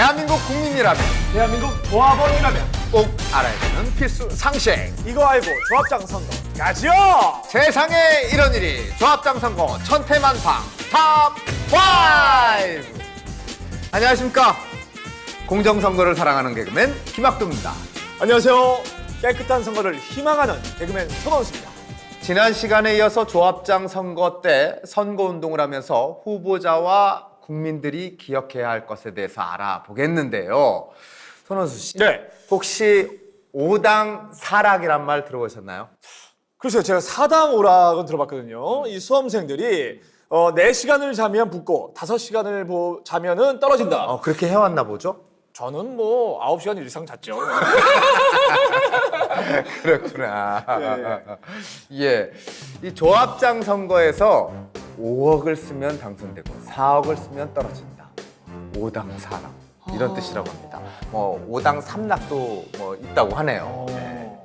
대한민국 국민이라면 대한민국 조합원이라면 꼭 알아야 되는 필수 상식. 이거 알고 조합장 선거 가지요! 세상에 이런 일이 조합장 선거 천태만상 탑 5. 안녕하십니까? 공정선거를 사랑하는 개그맨 김학도입니다. 안녕하세요. 깨끗한 선거를 희망하는 개그맨 손원수입니다. 지난 시간에 이어서 조합장 선거 때 선거 운동을 하면서 후보자와 국민들이 기억해야 할 것에 대해서 알아보겠는데요. 손원수 씨, 네. 혹시 오당 사락이란 말 들어보셨나요? 글쎄요, 제가 사당 오락은 들어봤거든요. 이 수험생들이 어, 4시간을 자면 붙고 5시간을 뭐 자면은 떨어진다. 어, 그렇게 해왔나 보죠? 저는 뭐 9시간 이상 잤죠. 그렇구나. 예. 이 조합장 선거에서 5억을 쓰면 당선되고 4억을 쓰면 떨어진다. 오당 사락. 이런 뜻이라고 합니다. 뭐, 오당 삼락도 뭐 있다고 하네요. 네.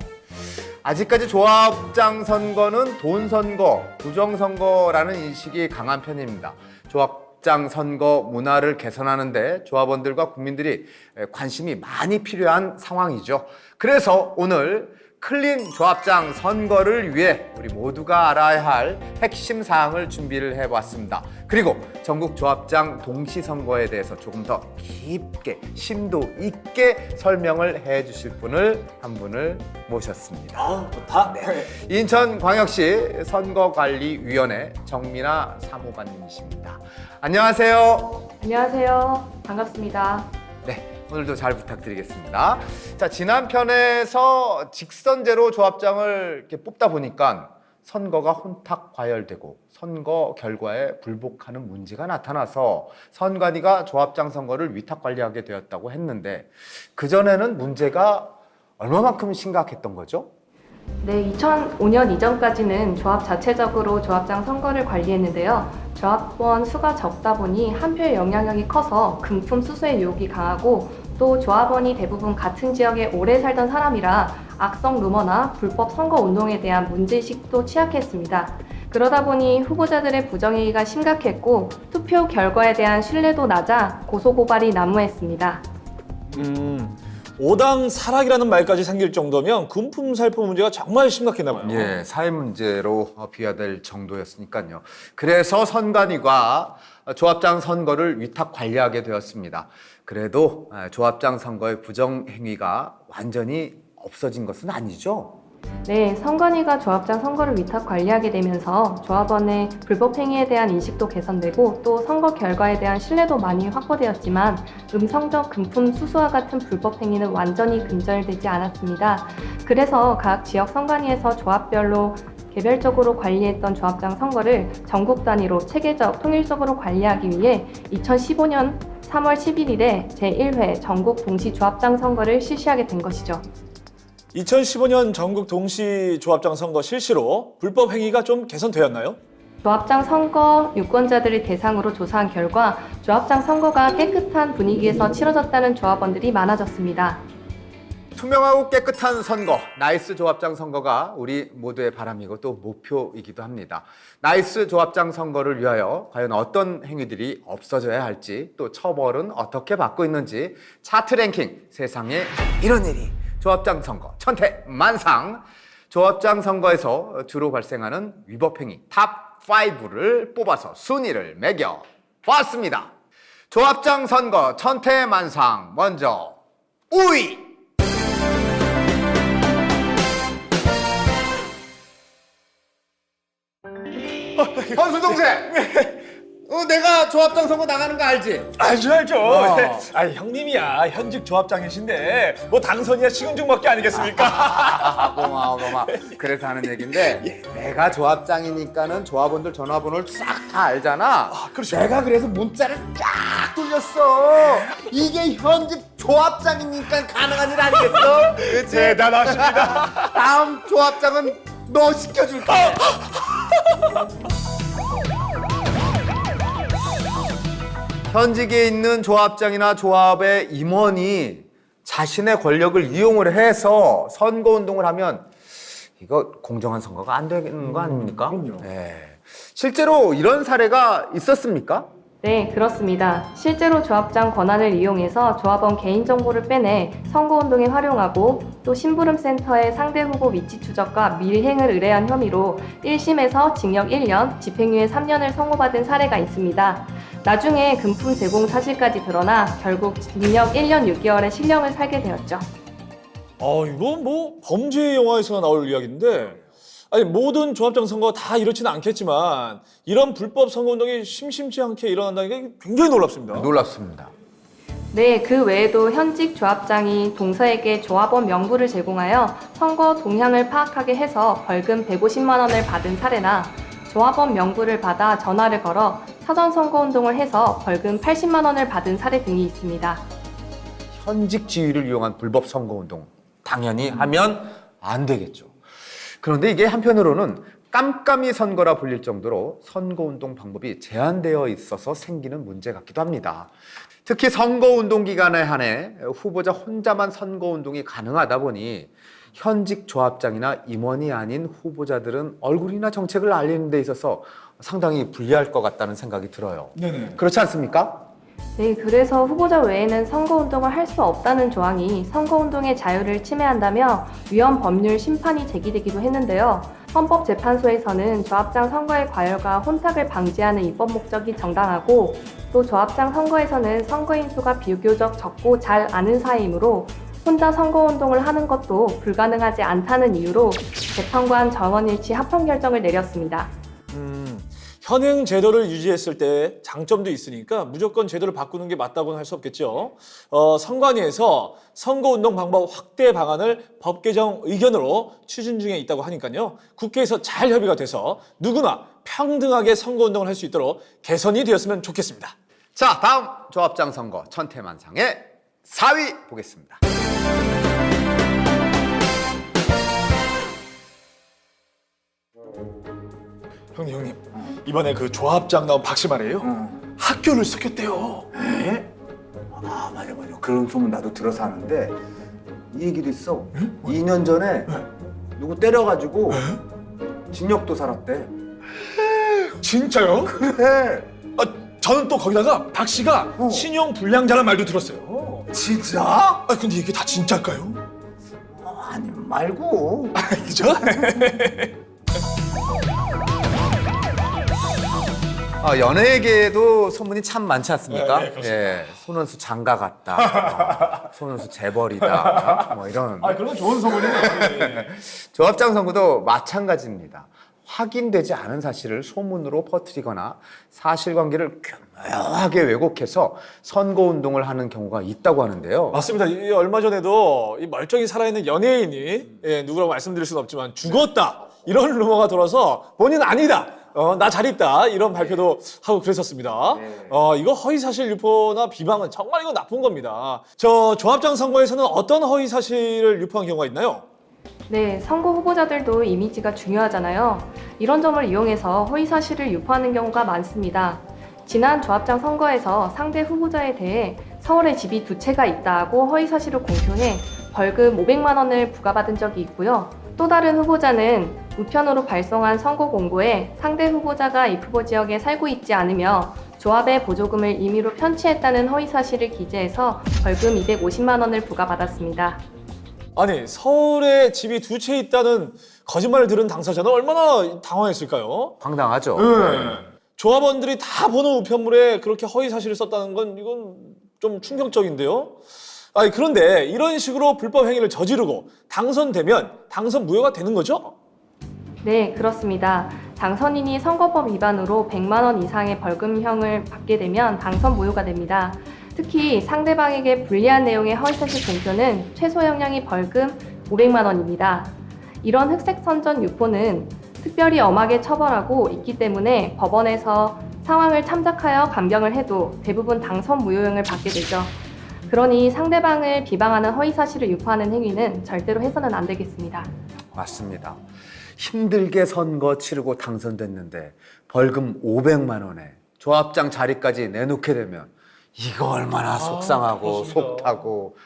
아직까지 조합장 선거는 돈 선거, 부정 선거라는 인식이 강한 편입니다. 조합 장 선거 문화를 개선하는데 조합원들과 국민들이 관심이 많이 필요한 상황이죠. 그래서 오늘 클린 조합장 선거를 위해 우리 모두가 알아야 할 핵심 사항을 준비를 해봤습니다. 그리고 전국 조합장 동시 선거에 대해서 조금 더 깊게 심도 있게 설명을 해주실 분을 한 분을 모셨습니다. 아, 좋다. 네. 인천광역시 선거관리위원회 정민아 사무관님이십니다. 안녕하세요. 안녕하세요. 반갑습니다. 네, 오늘도 잘 부탁드리겠습니다. 자, 지난 편에서 직선제로 조합장을 이렇게 뽑다 보니까 선거가 혼탁 과열되고 선거 결과에 불복하는 문제가 나타나서 선관위가 조합장 선거를 위탁 관리하게 되었다고 했는데 그 전에는 문제가 얼마만큼 심각했던 거죠? 네, 2005년 이전까지는 조합 자체적으로 조합장 선거를 관리했는데요. 조합원 수가 적다 보니 한 표의 영향력이 커서 금품 수수의 유혹이 강하고 또 조합원이 대부분 같은 지역에 오래 살던 사람이라 악성 루머나 불법 선거 운동에 대한 문제의식도 취약했습니다. 그러다 보니 후보자들의 부정행위가 심각했고 투표 결과에 대한 신뢰도 낮아 고소고발이 난무했습니다. 음, 오당 사락이라는 말까지 생길 정도면 금품 살포 문제가 정말 심각했나 봐요. 예, 사회 문제로 비화될 정도였으니까요. 그래서 선관위가 조합장 선거를 위탁 관리하게 되었습니다. 그래도 아, 조합장 선거의 부정 행위가 완전히 없어진 것은 아니죠. 네, 선관위가 조합장 선거를 위탁 관리하게 되면서 조합원의 불법 행위에 대한 인식도 개선되고 또 선거 결과에 대한 신뢰도 많이 확보되었지만 음성적 금품 수수와 같은 불법 행위는 완전히 근절되지 않았습니다. 그래서 각 지역 선관위에서 조합별로 개별적으로 관리했던 조합장 선거를 전국 단위로 체계적 통일적으로 관리하기 위해 2015년 3월 11일에 제1회 전국 동시 조합장 선거를 실시하게 된 것이죠. 2015년 전국 동시 조합장 선거 실시로 불법 행위가 좀 개선되었나요? 조합장 선거 유권자들을 대상으로 조사한 결과 조합장 선거가 깨끗한 분위기에서 치러졌다는 조합원들이 많아졌습니다. 투명하고 깨끗한 선거, 나이스 조합장 선거가 우리 모두의 바람이고 또 목표이기도 합니다. 나이스 조합장 선거를 위하여 과연 어떤 행위들이 없어져야 할지 또 처벌은 어떻게 받고 있는지 차트 랭킹 세상에 이런 일이 조합장 선거 천태 만상 조합장 선거에서 주로 발생하는 위법 행위 탑 5를 뽑아서 순위를 매겨 보았습니다. 조합장 선거 천태 만상 먼저 5위 현수 동생. 어, 내가 조합장 선거 나가는 거 알지? 알죠 알죠. 어. 아 형님이야 현직 조합장이신데 뭐 당선이야 식은죽 먹기 아니겠습니까? 아, 고마워, 고마워. 그래서 하는 얘기인데 내가 조합장이니까는 조합원들 전화번호를 싹 다 알잖아. 그렇죠. 내가 그래서 문자를 쫙 돌렸어. 이게 현직 조합장이니까 가능한 일 아니겠어? 그치? 대단하십니다. 다음 조합장은 너 시켜줄게. 현직에 있는 조합장이나 조합의 임원이 자신의 권력을 이용을 해서 선거 운동을 하면 이거 공정한 선거가 안 되는 거 아닙니까? 그럼요. 예. 실제로 이런 사례가 있었습니까? 네, 그렇습니다. 실제로 조합장 권한을 이용해서 조합원 개인정보를 빼내 선거운동에 활용하고 또 심부름센터의 상대 후보 위치 추적과 밀행을 의뢰한 혐의로 1심에서 징역 1년, 집행유예 3년을 선고받은 사례가 있습니다. 나중에 금품 제공 사실까지 드러나 결국 징역 1년 6개월의 실형을 살게 되었죠. 아, 이건 뭐 범죄 영화에서 나올 이야기인데 아니 모든 조합장 선거가 다 이렇지는 않겠지만 이런 불법 선거 운동이 심심치 않게 일어난다는 게 굉장히 놀랍습니다. 놀랍습니다. 네, 그 외에도 현직 조합장이 동서에게 조합원 명부를 제공하여 선거 동향을 파악하게 해서 벌금 150만 원을 받은 사례나 조합원 명부를 받아 전화를 걸어 사전 선거 운동을 해서 벌금 80만 원을 받은 사례 등이 있습니다. 현직 지위를 이용한 불법 선거운동 당연히 하면 안 되겠죠. 그런데 이게 한편으로는 깜깜이 선거라 불릴 정도로 선거운동 방법이 제한되어 있어서 생기는 문제 같기도 합니다. 특히 선거운동 기간에 한해 후보자 혼자만 선거운동이 가능하다 보니 현직 조합장이나 임원이 아닌 후보자들은 얼굴이나 정책을 알리는 데 있어서 상당히 불리할 것 같다는 생각이 들어요. 네네. 그렇지 않습니까? 네, 그래서 후보자 외에는 선거운동을 할 수 없다는 조항이 선거운동의 자유를 침해한다며 위헌 법률 심판이 제기되기도 했는데요. 헌법재판소에서는 조합장 선거의 과열과 혼탁을 방지하는 입법 목적이 정당하고 또 조합장 선거에서는 선거인 수가 비교적 적고 잘 아는 사이이므로 혼자 선거운동을 하는 것도 불가능하지 않다는 이유로 재판관 정원일치 합헌 결정을 내렸습니다. 음, 현행 제도를 유지했을 때 장점도 있으니까 무조건 제도를 바꾸는 게 맞다고는 할 수 없겠죠. 어, 선관위에서 선거운동 방법 확대 방안을 법 개정 의견으로 추진 중에 있다고 하니까요. 국회에서 잘 협의가 돼서 누구나 평등하게 선거운동을 할 수 있도록 개선이 되었으면 좋겠습니다. 자, 다음 조합장 선거 천태만상의 4위 보겠습니다. 형님, 형님. 이번에 그 조합장 나온 박씨 말이에요. 어. 학교를 섞였대요. 에? 아 맞아 맞아 그런 소문 나도 들어서 하는데 이 얘기도 있어 2년 전에 누구 때려가지고 징역도 살았대 진짜요? 그래 아, 저는 또 거기다가 박 씨가 어. 신용 불량자란 말도 들었어요. 진짜? 아, 근데 이게 다 진짜일까요? 어, 아니 말고 그죠? 아, 연예계에도 소문이 참 많지 않습니까? 네, 네, 그렇습니다. 예, 손원수 장가 같다, 어, 손원수 재벌이다, 뭐 이런. 아, 그런 건 좋은 소문이네. 조합장 선거도 마찬가지입니다. 확인되지 않은 사실을 소문으로 퍼뜨리거나 사실관계를 교묘하게 왜곡해서 선거운동을 하는 경우가 있다고 하는데요. 맞습니다. 이 얼마 전에도 이 멀쩡히 살아있는 연예인이 예, 누구라고 말씀드릴 수는 없지만 죽었다 이런 루머가 돌아서 본인 아니다. 어, 나 잘 있다 이런 발표도 하고 그랬었습니다. 네. 어, 이거 허위 사실 유포나 비방은 정말 이거 나쁜 겁니다. 저 조합장 선거에서는 어떤 허위 사실을 유포한 경우가 있나요? 네, 선거 후보자들도 이미지가 중요하잖아요. 이런 점을 이용해서 허위 사실을 유포하는 경우가 많습니다. 지난 조합장 선거에서 상대 후보자에 대해 서울에 집이 두 채가 있다고 허위 사실을 공표해 벌금 500만 원을 부과받은 적이 있고요. 또 다른 후보자는 우편으로 발송한 선거 공고에 상대 후보자가 이 후보 지역에 살고 있지 않으며 조합의 보조금을 임의로 편취했다는 허위 사실을 기재해서 벌금 250만 원을 부과받았습니다. 아니 서울에 집이 두 채 있다는 거짓말을 들은 당사자는 얼마나 당황했을까요? 황당하죠. 네. 조합원들이 다 보는 우편물에 그렇게 허위 사실을 썼다는 건 이건 좀 충격적인데요. 아니 그런데 이런 식으로 불법 행위를 저지르고 당선되면 당선 무효가 되는 거죠? 네, 그렇습니다. 당선인이 선거법 위반으로 100만 원 이상의 벌금형을 받게 되면 당선 무효가 됩니다. 특히 상대방에게 불리한 내용의 허위사실 공표는 최소 형량이 벌금 500만 원입니다. 이런 흑색 선전 유포는 특별히 엄하게 처벌하고 있기 때문에 법원에서 상황을 참작하여 감경을 해도 대부분 당선 무효형을 받게 되죠. 그러니 상대방을 비방하는 허위 사실을 유포하는 행위는 절대로 해서는 안 되겠습니다. 맞습니다. 힘들게 선거 치르고 당선됐는데 벌금 500만 원에 조합장 자리까지 내놓게 되면 이거 얼마나 속상하고 그렇습니다. 속 타고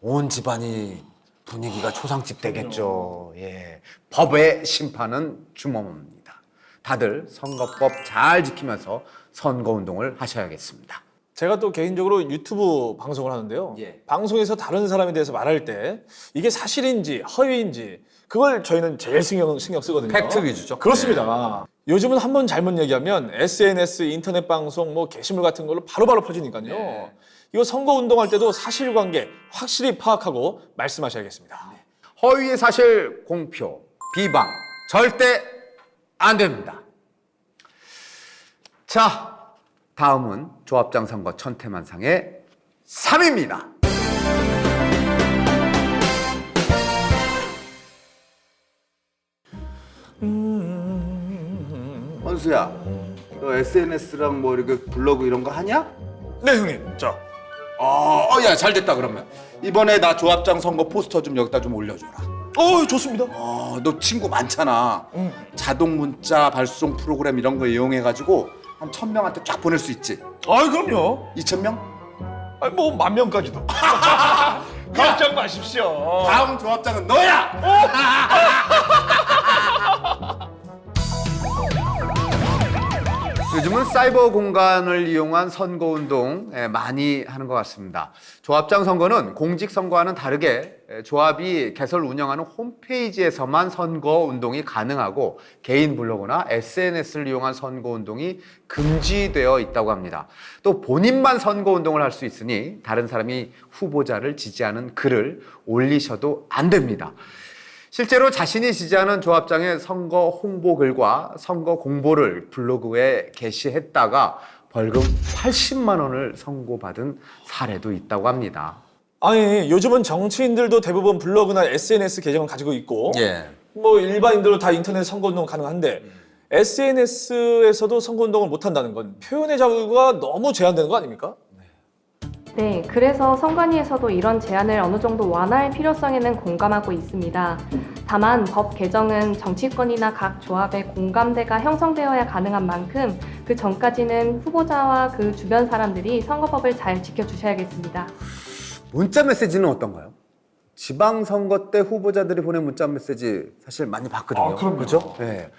온 집안이 분위기가 초상집 되겠죠. 예. 법의 심판은 주범입니다. 다들 선거법 잘 지키면서 선거 운동을 하셔야겠습니다. 제가 또 개인적으로 유튜브 방송을 하는데요. 예. 방송에서 다른 사람에 대해서 말할 때 이게 사실인지 허위인지 그걸 저희는 제일 신경, 신경 쓰거든요. 팩트 위주죠. 그렇습니다. 요즘은 한 번 잘못 얘기하면 SNS, 인터넷 방송, 뭐 게시물 같은 걸로 바로바로 퍼지니까요. 네. 이거 선거 운동할 때도 사실관계 확실히 파악하고 말씀하셔야겠습니다. 허위의 사실 공표, 비방 절대 안 됩니다. 자, 다음은 조합장 선거 천태만상의 3입니다. 헌수야, 너 SNS랑 뭐 이렇게 블로그 이런 거 하냐? 네, 형님. 자, 어, 어, 야, 잘 됐다 그러면. 이번에 나 조합장 선거 포스터 좀 여기다 좀 올려줘라. 어, 좋습니다. 어, 너 친구 많잖아. 자동 문자 발송 프로그램 이런 거 이용해가지고 한 천 명한테 쫙 보낼 수 있지. 아, 그럼요. 이천 명? 아니, 뭐만 명까지도. 걱정 마십시오. 다음 조합장은 너야. 요즘은 사이버 공간을 이용한 선거 운동 예, 많이 하는 것 같습니다. 조합장 선거는 공직 선거와는 다르게 예, 조합이 개설 운영하는 홈페이지에서만 선거 운동이 가능하고 개인 블로그나 SNS를 이용한 선거 운동이 금지되어 있다고 합니다. 또 본인만 선거 운동을 할 수 있으니 다른 사람이 후보자를 지지하는 글을 올리셔도 안 됩니다. 실제로 자신이 지지하는 조합장의 선거 홍보 글과 선거 공보를 블로그에 게시했다가 벌금 80만 원을 선고받은 사례도 있다고 합니다. 아니, 요즘은 정치인들도 대부분 블로그나 SNS 계정을 가지고 있고 예. 뭐 일반인들도 다 인터넷 선거운동 가능한데 SNS에서도 선거운동을 못 한다는 건 표현의 자유가 너무 제한되는 거 아닙니까? 네, 그래서 선관위에서도 이런 제한을 어느 정도 완화할 필요성에는 공감하고 있습니다. 다만 법 개정은 정치권이나 각 조합의 공감대가 형성되어야 가능한 만큼 그 전까지는 후보자와 그 주변 사람들이 선거법을 잘 지켜주셔야겠습니다. 문자 메시지는 어떤가요? 지방 선거 때 후보자들이 보낸 문자 메시지 사실 많이 봤거든요. 아, 그럼요. 그죠? 네.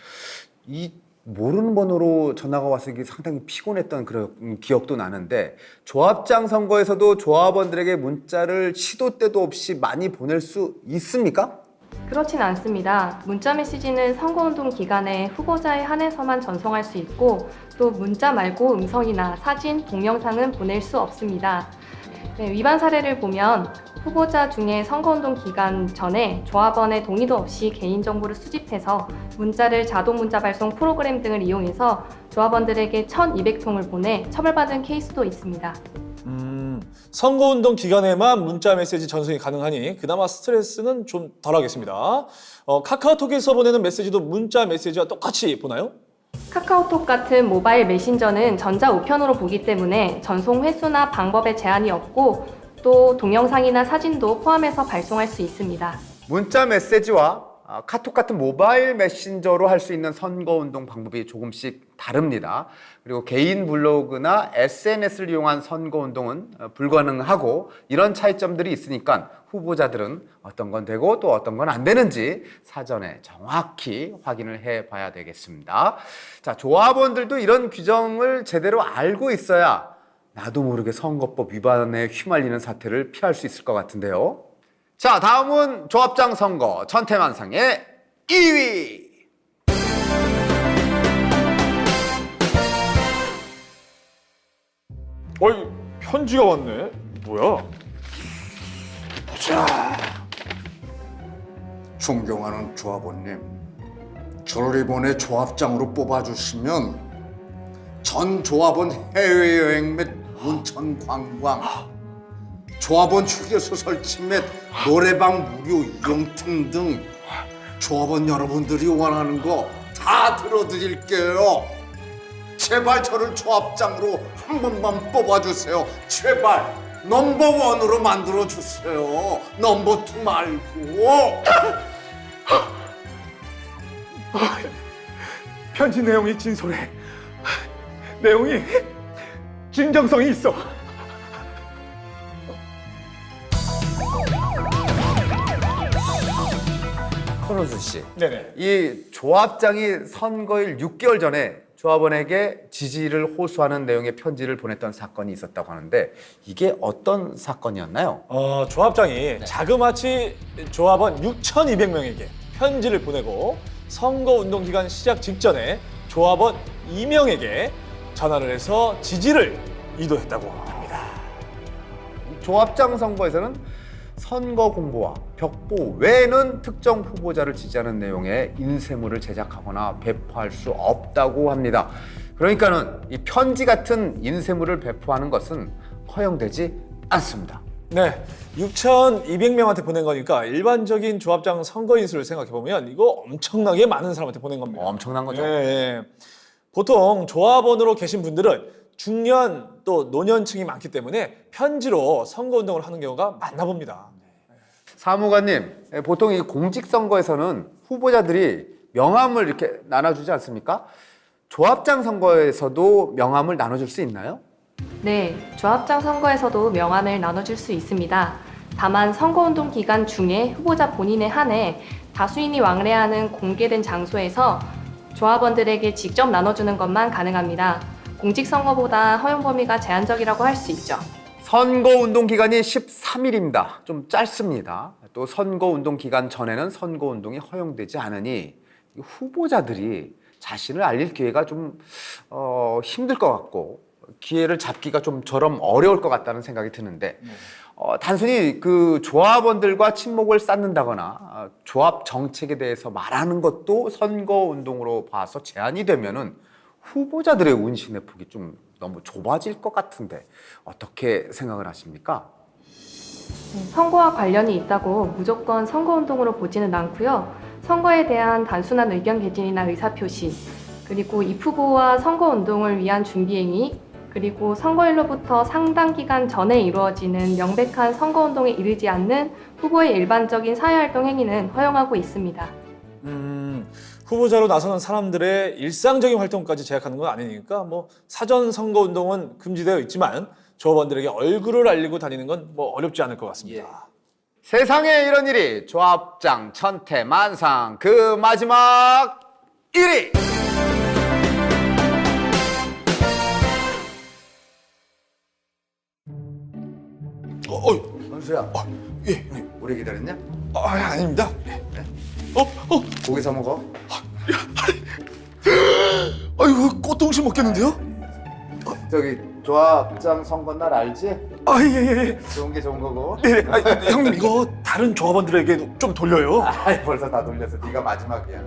이 모르는 번호로 전화가 와서 이게 상당히 피곤했던 그런 음, 기억도 나는데 조합장 선거에서도 조합원들에게 문자를 시도 때도 없이 많이 보낼 수 있습니까? 그렇진 않습니다. 문자 메시지는 선거운동 기간에 후보자에 한해서만 전송할 수 있고 또 문자 말고 음성이나 사진, 동영상은 보낼 수 없습니다. 네, 위반 사례를 보면 후보자 중에 선거운동 기간 전에 조합원의 동의도 없이 개인정보를 수집해서 문자를 자동 문자 발송 프로그램 등을 이용해서 조합원들에게 1,200통을 보내 처벌받은 케이스도 있습니다. 음, 선거운동 기간에만 문자 메시지 전송이 가능하니 그나마 스트레스는 좀 덜하겠습니다. 어, 카카오톡에서 보내는 메시지도 문자 메시지와 똑같이 보나요? 카카오톡 같은 모바일 메신저는 전자 우편으로 보기 때문에 전송 횟수나 방법에 제한이 없고 또 동영상이나 사진도 포함해서 발송할 수 있습니다. 문자 메시지와 아, 카톡 같은 모바일 메신저로 할 수 있는 선거 운동 방법이 조금씩 다릅니다. 그리고 개인 블로그나 SNS를 이용한 선거 운동은 어, 불가능하고 이런 차이점들이 있으니까 후보자들은 어떤 건 되고 또 어떤 건 안 되는지 사전에 정확히 확인을 해 봐야 되겠습니다. 자, 조합원들도 이런 규정을 제대로 알고 있어야 나도 모르게 선거법 위반에 휘말리는 사태를 피할 수 있을 것 같은데요. 자, 다음은 조합장 선거 천태만상의 2위. 어이, 편지가 왔네. 뭐야? 존경하는 조합원님, 저를 이번에 조합장으로 뽑아주시면 전 조합원 해외여행 및 온천 관광, 조합원 휴게소 설치 및 노래방 무료 이용 등등 조합원 여러분들이 원하는 거 다 들어드릴게요. 제발 저를 조합장으로 한 번만 뽑아주세요. 제발 넘버원으로 만들어주세요. 넘버 투 말고. 편지 내용이 진솔해. 내용이 진정성이 있어. 손호수 씨. 네네. 이 조합장이 선거일 6개월 전에 조합원에게 지지를 호소하는 내용의 편지를 보냈던 사건이 있었다고 하는데 이게 어떤 사건이었나요? 어, 조합장이 자그마치 조합원 6,200명에게 편지를 보내고 선거 운동 기간 시작 직전에 조합원 2명에게 전화를 해서 지지를 이도했다고 합니다. 조합장 선거에서는 선거 공보와 벽보 외에는 특정 후보자를 지지하는 내용의 인쇄물을 제작하거나 배포할 수 없다고 합니다. 그러니까는 이 편지 같은 인쇄물을 배포하는 것은 허용되지 않습니다. 네, 6,200명한테 보낸 거니까 일반적인 조합장 선거 인 수를 생각해 보면 이거 엄청나게 많은 사람한테 보낸 겁니다. 엄청난 거죠. 예, 예. 보통 조합원으로 계신 분들은 중년 또 노년층이 많기 때문에 편지로 선거 운동을 하는 경우가 많나 봅니다. 사무관님, 예, 보통 이 공직선거에서는 후보자들이 명함을 이렇게 나눠주지 않습니까? 조합장 선거에서도 명함을 나눠줄 수 있나요? 네, 조합장 선거에서도 명함을 나눠줄 수 있습니다. 다만 선거운동 기간 중에 후보자 본인에 한해 다수인이 왕래하는 공개된 장소에서 조합원들에게 직접 나눠주는 것만 가능합니다. 공직선거보다 허용 범위가 제한적이라고 할 수 있죠. 선거 운동 기간이 13일입니다. 좀 짧습니다. 또 선거 운동 기간 전에는 선거 운동이 허용되지 않으니 이 후보자들이 자신을 알릴 기회가 좀 어, 힘들 것 같고 기회를 잡기가 좀 저럼 어려울 것 같다는 생각이 드는데 어, 단순히 그 조합원들과 친목을 쌓는다거나 어, 조합 정책에 대해서 말하는 것도 선거 운동으로 봐서 제한이 되면은 후보자들의 운신의 폭이 좀 너무 좁아질 것 같은데 어떻게 생각을 하십니까? 선거와 관련이 있다고 무조건 선거 운동으로 보지는 않고요. 선거에 대한 단순한 의견 개진이나 의사 표시, 그리고 입후보와 선거 운동을 위한 준비 행위, 그리고 선거일로부터 상당 기간 전에 이루어지는 명백한 선거운동에 이르지 않는 후보의 일반적인 사회활동 행위는 허용하고 있습니다. 음, 후보자로 나서는 사람들의 일상적인 활동까지 제약하는 건 아니니까 뭐 사전 선거 운동은 금지되어 있지만 조합원들에게 얼굴을 알리고 다니는 건 뭐 어렵지 않을 것 같습니다. 세상에 이런 일이 조합장 천태만상 그 마지막 1위 어, 어, 선수야 예, 오래 기다렸냐? 아, 아닙니다. 어, 어, 고기 사 먹어 아이고 꽃동시 먹겠는데요? 저기 조합장 선거 날 알지? 아, 예, 예, 예. 좋은 게 좋은 거고 네, 아, 형님 이거 다른 조합원들에게 좀 돌려요. 아이 벌써 다 돌려서 네가 마지막이야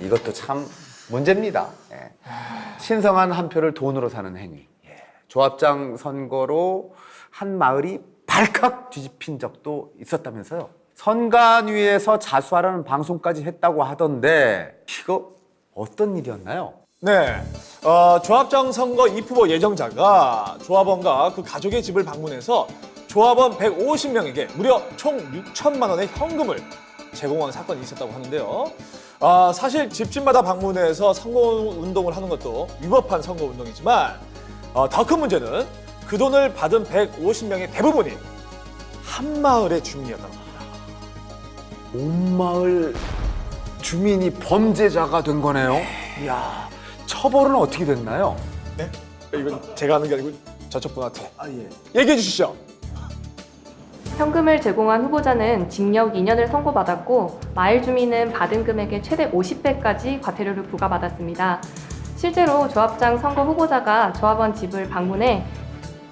이것도 참 문제입니다 예. 신성한 한 표를 돈으로 사는 행위 예. 조합장 선거로 한 마을이 발칵 뒤집힌 적도 있었다면서요 선관 위에서 자수하라는 방송까지 했다고 하던데 이거 어떤 일이었나요? 네, 어, 조합장 선거 입후보 예정자가 조합원과 그 가족의 집을 방문해서 조합원 150명에게 무려 총 6천만 원의 현금을 제공한 사건이 있었다고 하는데요. 아, 사실 집집마다 방문해서 선거 운동을 하는 것도 위법한 선거 운동이지만 어, 더 큰 문제는 그 돈을 받은 150명의 대부분이 한 마을의 주민이었다고 합니다. 온 마을 주민이 범죄자가 된 거네요. 이야, 처벌은 어떻게 됐나요? 네? 이건 제가 하는 게 아니고 저쪽 분한테 아 예. 얘기해 주시죠. 현금을 제공한 후보자는 징역 2년을 선고받았고 마을 주민은 받은 금액의 최대 50배까지 과태료를 부과받았습니다. 실제로 조합장 선거 후보자가 조합원 집을 방문해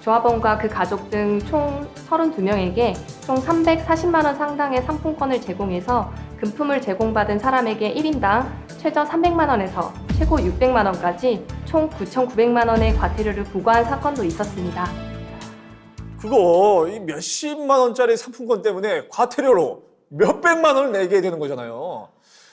조합원과 그 가족 등 총 32명에게 총 340만 원 상당의 상품권을 제공해서 금품을 제공받은 사람에게 1인당 최저 300만 원에서 최고 600만 원까지 총 9,900만 원의 과태료를 부과한 사건도 있었습니다. 그거 이 몇십만 원짜리 상품권 때문에 과태료로 몇백만 원을 내게 되는 거잖아요.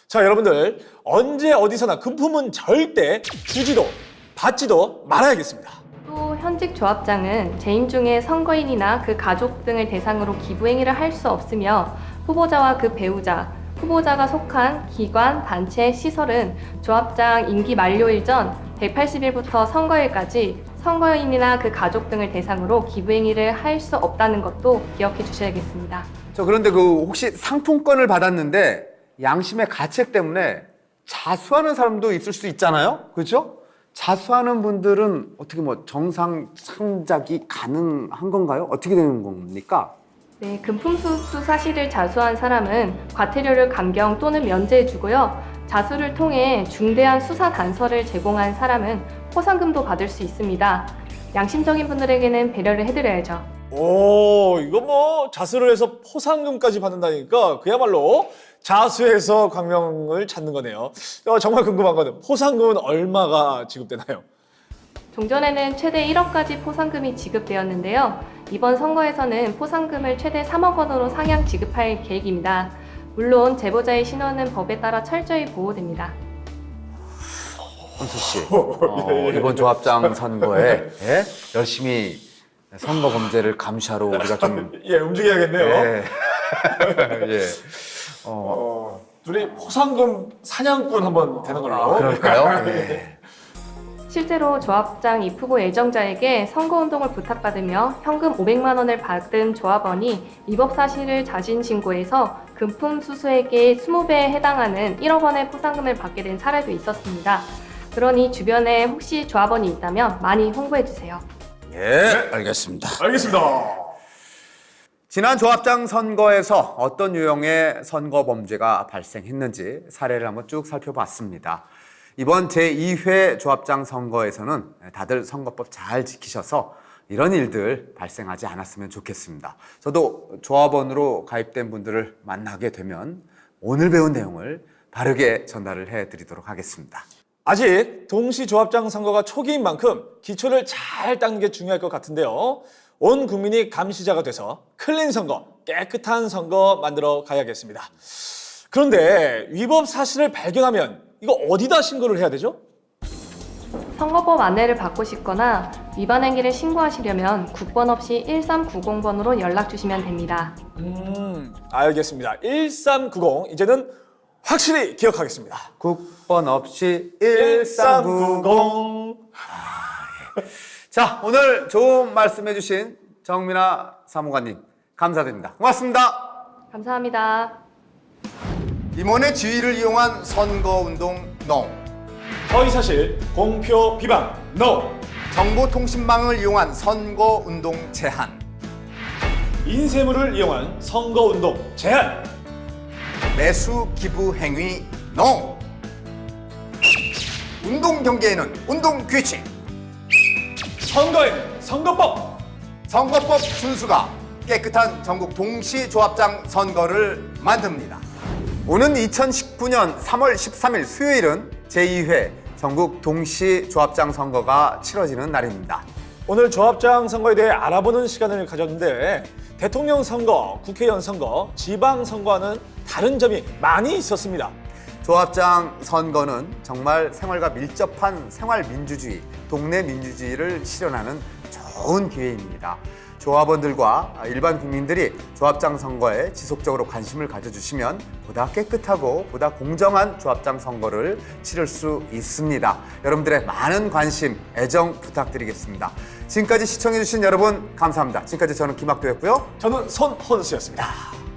자, 여러분들 언제 어디서나 금품은 절대 주지도 받지도 말아야겠습니다. 또 현직 조합장은 재임 중에 선거인이나 그 가족 등을 대상으로 기부 행위를 할 수 없으며 후보자와 그 배우자, 후보자가 속한 기관, 단체, 시설은 조합장 임기 만료일 전 180일부터 선거일까지 선거인이나 그 가족 등을 대상으로 기부행위를 할 수 없다는 것도 기억해 주셔야겠습니다. 저 그런데 그 혹시 상품권을 받았는데 양심의 가책 때문에 자수하는 사람도 있을 수 있잖아요. 그렇죠? 자수하는 분들은 어떻게 뭐 정상 창작이 가능한 건가요? 어떻게 되는 겁니까? 네, 금품수수 사실을 자수한 사람은 과태료를 감경 또는 면제해 주고요. 자수를 통해 중대한 수사 단서를 제공한 사람은 포상금도 받을 수 있습니다. 양심적인 분들에게는 배려를 해드려야죠. 오, 이거 뭐 자수를 해서 포상금까지 받는다니까 그야말로 자수해서 광명을 찾는 거네요. 어, 정말 궁금한 거는 포상금은 얼마가 지급되나요? 종전에는 최대 1억까지 포상금이 지급되었는데요. 이번 선거에서는 포상금을 최대 3억 원으로 상향 지급할 계획입니다. 물론 제보자의 신원은 법에 따라 철저히 보호됩니다. 황수 씨, 어, 이번 조합장 선거에 예? 열심히 선거 범죄를 감시하러 우리가 좀 예, 움직여야겠네요. 예. 예. 어, 어, 둘이 포상금 사냥꾼 한번 되는 걸로. 아, 그럴까요? 예. 실제로 조합장 입후보 예정자에게 선거운동을 부탁받으며 현금 500만 원을 받은 조합원이 위법 사실을 자진 신고해서 금품 수수액의 20배에 해당하는 1억 원의 포상금을 받게 된 사례도 있었습니다. 그러니 주변에 혹시 조합원이 있다면 많이 홍보해 주세요. 예, 알겠습니다. 알겠습니다. 지난 조합장 선거에서 어떤 유형의 선거 범죄가 발생했는지 사례를 한번 쭉 살펴봤습니다. 이번 제2회 조합장 선거에서는 다들 선거법 잘 지키셔서 이런 일들 발생하지 않았으면 좋겠습니다. 저도 조합원으로 가입된 분들을 만나게 되면 오늘 배운 내용을 바르게 전달을 해 드리도록 하겠습니다. 아직 동시 조합장 선거가 초기인 만큼 기초를 잘 닦는 게 중요할 것 같은데요. 온 국민이 감시자가 돼서 클린 선거, 깨끗한 선거 만들어 가야겠습니다. 그런데 위법 사실을 발견하면 이거 어디다 신고를 해야 되죠? 선거법 안내를 받고 싶거나 위반 행위를 신고하시려면 국번 없이 1390번으로 연락 주시면 됩니다. 음, 알겠습니다. 1390 이제는 확실히 기억하겠습니다. 국번 없이 1390 1390 자, 오늘 좋은 말씀해 주신 정민아 사무관님 감사드립니다. 고맙습니다. 감사합니다. 임원의 지위를 이용한 선거운동 NO 허위사실, 공표, 비방, NO 정보통신망을 이용한 선거운동 제한 인쇄물을 이용한 선거운동 제한 매수 기부 행위 NO 운동 경계에는 운동 규칙 선거에는 선거법 선거법 준수가 깨끗한 전국 동시 조합장 선거를 만듭니다. 오는 2019년 3월 13일 수요일은 제2회 전국 동시 조합장 선거가 치러지는 날입니다. 오늘 조합장 선거에 대해 알아보는 시간을 가졌는데 대통령 선거, 국회의원 선거, 지방 선거와는 다른 점이 많이 있었습니다. 조합장 선거는 정말 생활과 밀접한 생활 민주주의, 동네 민주주의를 실현하는 좋은 기회입니다. 조합원들과 일반 국민들이 조합장 선거에 지속적으로 관심을 가져주시면 보다 깨끗하고 보다 공정한 조합장 선거를 치를 수 있습니다. 여러분들의 많은 관심, 애정 부탁드리겠습니다. 지금까지 시청해주신 여러분 감사합니다. 지금까지 저는 김학도였고요. 저는 손헌수였습니다.